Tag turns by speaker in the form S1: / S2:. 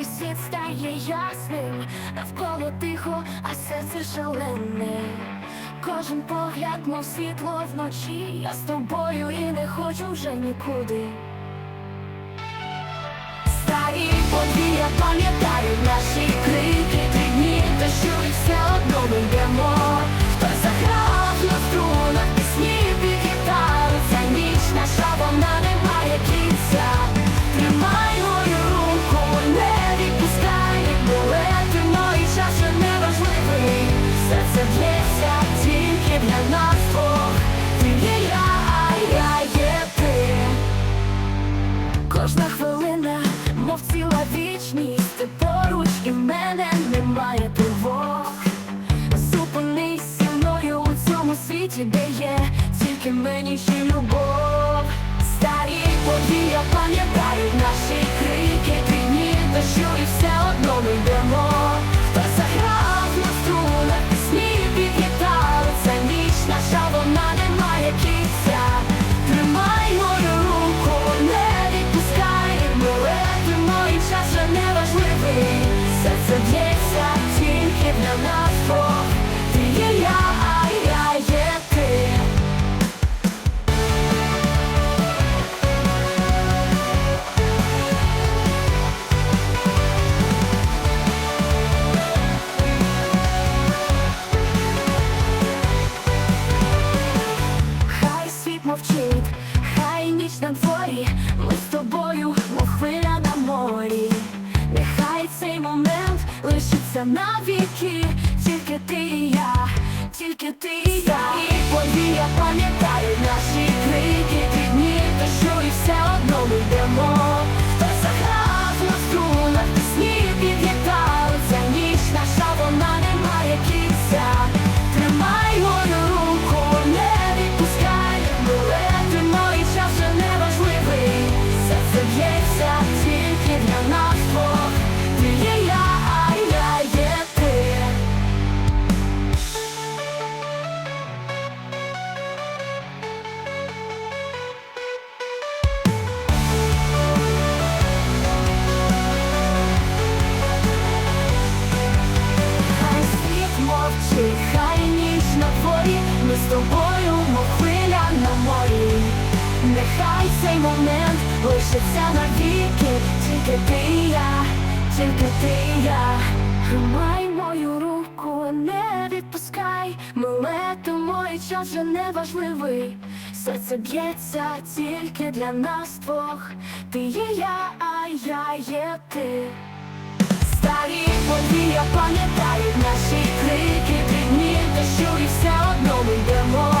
S1: і світ стає ясним. Навколо тихо, а серце шалене. Кожен погляд, мов світло вночі. Я з тобою і не хочу вже нікуди. Старі подвір'я пам'ятають наші крики, поруч і мене немає тривог. Зупинись зі мною у цьому світі, де є тільки мені ще любов. Старі події пам'ятають наші крики, хай ніч на дворі, ми з тобою, мов хвиля на морі. Нехай цей момент лишиться навіки, тільки ти і я, тільки ти і я. І подія пам'ятають Нехай цей момент лишиться навіки, тільки ти і я, тільки ти і я. Тримай мою руку, не відпускай, милети мої час вже не важливий. Серце б'ється тільки для нас двох. Ти є я, а я є ти. Старі подвір'я пам'ятають наші крики, дрібні дощу і все одно ми йдемо.